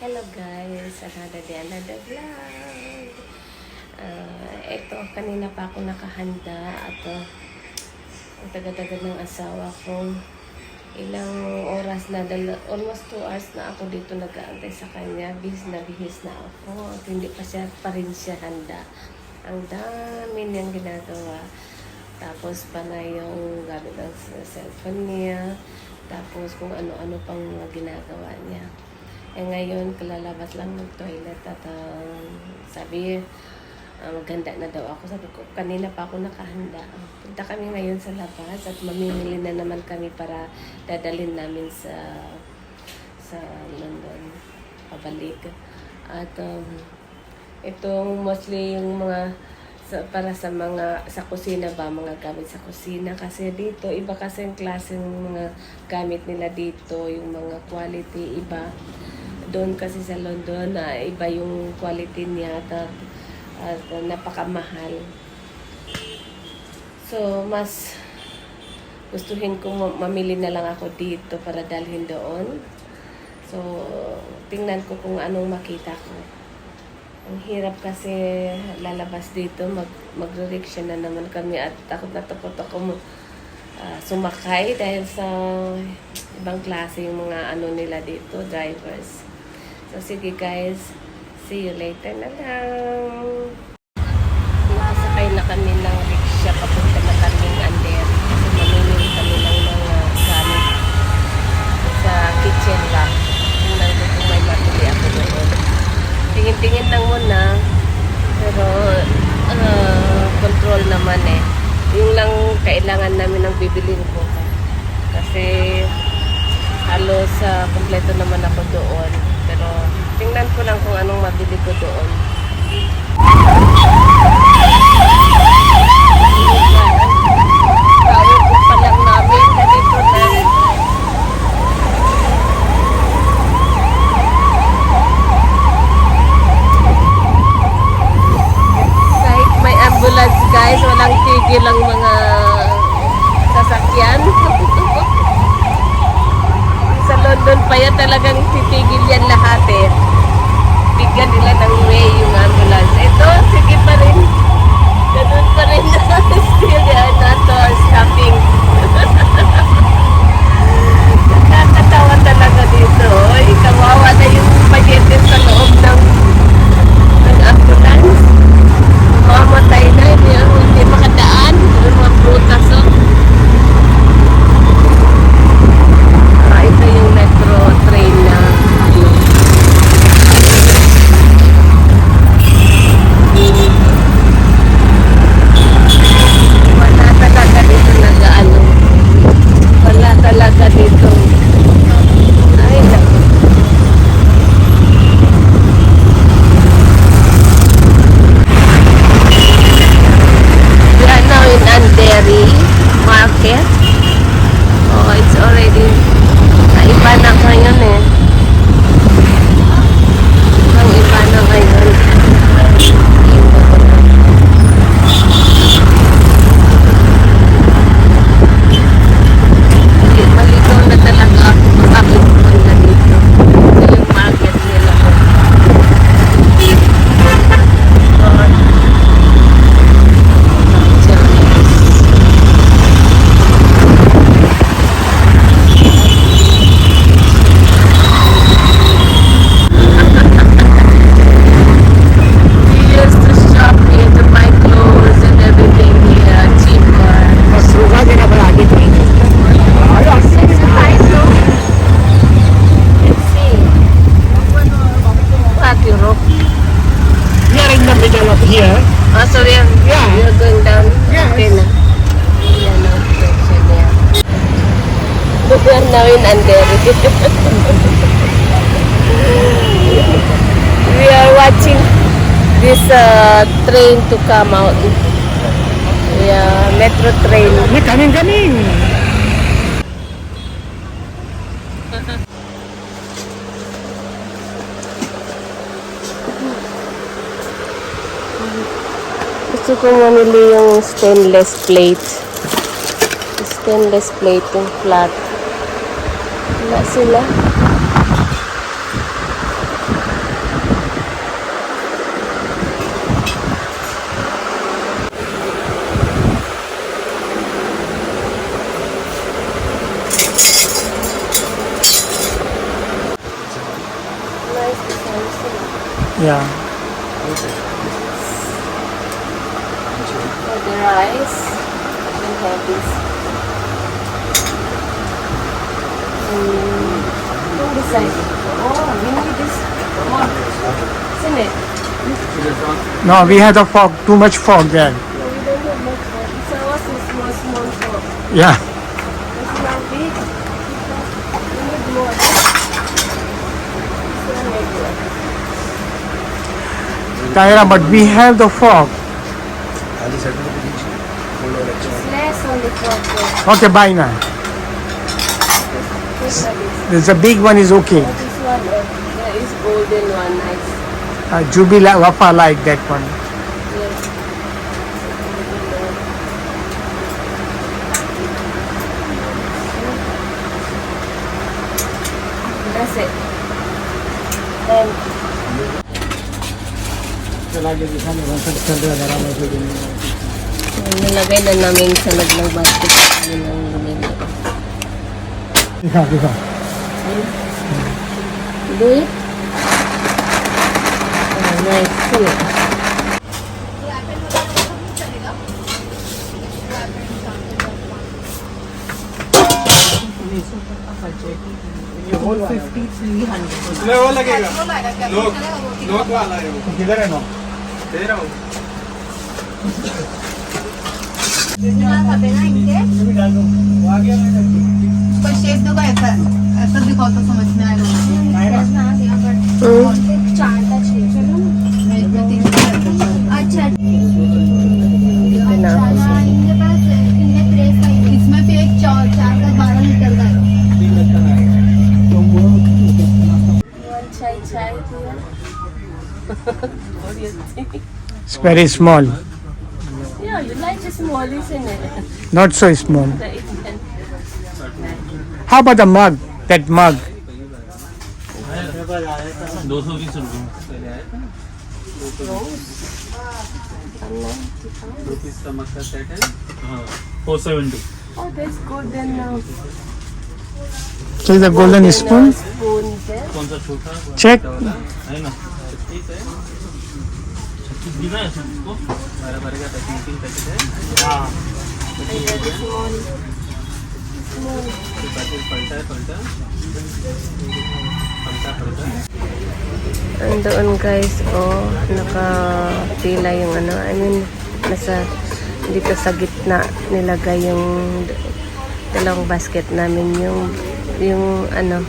Hello guys, another day, another vlog. Ah, eto, kanina pa ako nakahanda at uh, ang taga-taga ng asawa ko. Ilang oras na, almost 2 hours na ako dito nag-aantay sa kanya. Bihis na bihis na ako at hindi pa siya pa rin siya handa. Ang dami niyang ginagawa. Tapos pa na yung gamit ng cellphone niya. Tapos kung ano-ano pang ginagawa niya. Eh ngayon, kalalabas lang ng toilet at ah, sabi, ah, maganda na daw ako. Sabi ko, kanina pa ako nakahanda. Punta kami ngayon sa labas at mamimili na naman kami para dadalhin namin sa sa London, pabalik. At um, itong mostly yung mga sa, para sa mga sa kusina ba mga gamit sa kusina? Kasi dito iba kasi ang klase ng mga gamit nila dito yung mga quality iba. Doon kasi sa London na iba yung quality niya at, at napakamahal. So mas gustuhin ko ma- mamili na lang ako dito para dalhin doon. So tingnan ko kung anong makita ko ang hirap kasi lalabas dito, mag, magre-rickshaw na naman kami at takot na takot ako ah, sumakay dahil sa ibang klase yung mga ano nila dito, drivers. So sige guys, see you later na lang. Nakasakay na kami ng rickshaw, papunta na kami ng Ander. Kasi mamimili kami ng mga gamit sa kitchen rack. Tingnan ko kung may matuloy ako doon. Tingin-tingin lang muna. Pero, ah, control naman eh. Yung lang kailangan namin ng bibilin ko. Kasi, halos sa kompleto naman ako doon. Pero, tingnan ko lang kung anong mabili ko doon. Watching this uh, train to come out. Yeah, metro train. Ini kaning-kaning. Gusto ko mamili yung stainless plate. Stainless plate yung flat. Wala sila. Yeah. For the rice, I can have this. Mm, don't decide. Oh, we need this one. Isn't it? No, we had a fog, too much fog there. No, we don't have much more. It's ours is small, small fork. Yeah. It's not big. We need more. It's not regular. Tyra, but we have the fog. Okay, bye now. There's a big one is okay. This one, uh, is golden one, nice. Jubila Wafa like that one. Yes. That's it. Then, nilagay na namin sa loob ng basket. Do it? Oh, nice. Cool. उसमें वो लगेगा। नोक नोक वाला है वो। किधर है ना दे रहा हूँ। पर शेप देखो ऐसा ऐसा दिखाओ तो समझ में आएगा। what do you think? It's very small. Yeah, you like the small, isn't it? Not so small. The Indian. How about the mug? That mug. दो सौ बीस रुपये दो पीस का मक्का सेट है हाँ four seventy Oh, that's good then now. Check the golden, golden spoon. spoon Check. Andoon guys, oh, nakapila yung ano, I mean, nasa dito sa gitna nilagay yung dalawang basket namin yung, yung ano,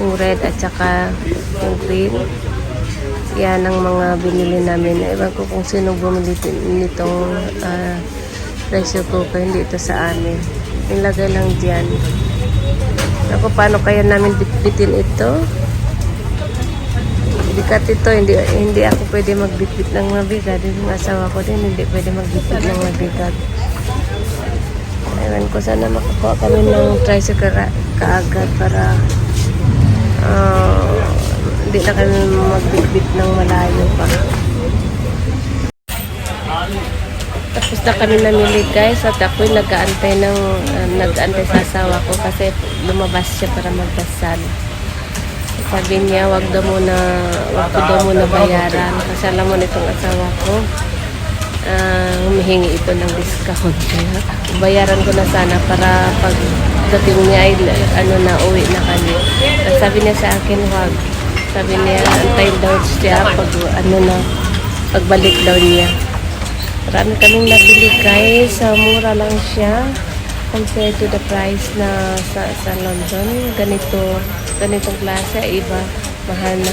yung red at saka yung green. Yan ang mga binili namin. Ewan ko kung sino bumili nitong ah, pressure cooker, hindi ito sa amin. Nilagay lang dyan. Ako, paano kaya namin bitbitin ito? bigat ito, hindi hindi ako pwede magbitbit ng mabigat. Yung asawa ko din, hindi pwede magbitbit ng mabigat. Ewan ko, sana makakuha kami ng tricycle kaagad para ah, hindi na kami magbitbit ng malayo pa. Tapos na kami namili guys at ako'y nag-aantay ng ah, nag-aantay sa asawa ko kasi lumabas siya para magdasal. Sabi niya, wag daw muna, wag ko daw muna bayaran. Kasi alam mo nitong asawa ko, ah, humihingi ito ng discount. Kaya bayaran ko na sana para pag dating niya ay ano na, uwi na kami. Tapos sabi niya sa akin, wag. Sabi niya, antayin daw siya pag ano na, pagbalik daw niya. Marami kaming nabili guys. sa mura lang siya compared to the price na sa, sa London. Ganito, ganitong klase, iba, mahal na.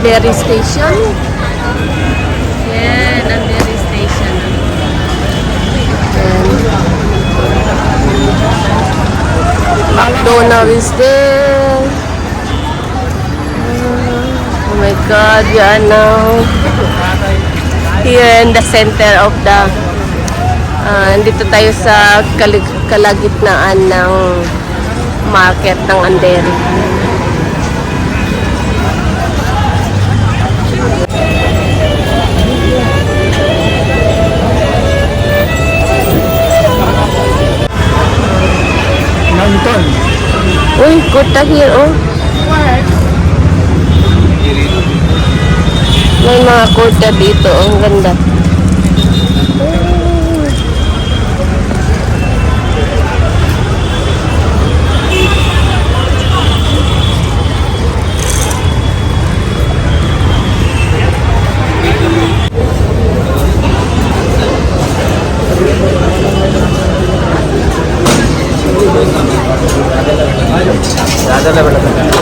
ang station. Yan, ang dairy station. Then, McDonald's is there. Oh my God, you are now here in the center of the ah, uh, dito tayo sa kalagitnaan ng market ng Anderi. Kuta here, oh. May mga kurta dito, oh. ang ganda. அதில் விளக்கம்